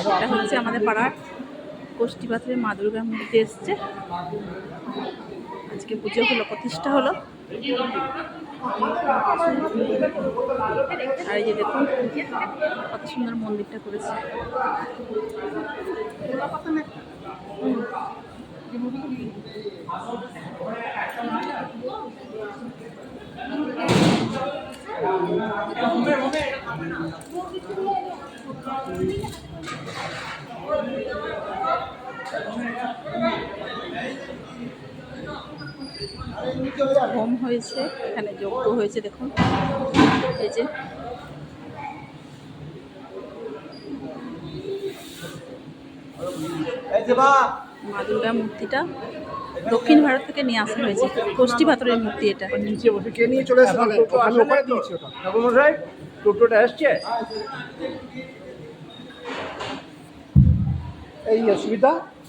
এটা হচ্ছে আমাদের পাড়ার কোষ্ঠী পাথরের মা দুর্গার মূর্তি এসছে। আজকে পুজো হলো, প্রতিষ্ঠা হলো। আর এই যে দেখুন, কত সুন্দর মন্দিরটা করেছে। হয়েছে এখানে যজ্ঞ হয়েছে দেখুন। এই যে। মা দুর্গা মূর্তিটা দক্ষিণ ভারত থেকে নিয়ে আসা হয়েছে। কষ্টি পাথরের মূর্তি এটা। নিচে বসে কে নিয়ে চলে টোটোটা এসছে? এই অসুবিধা।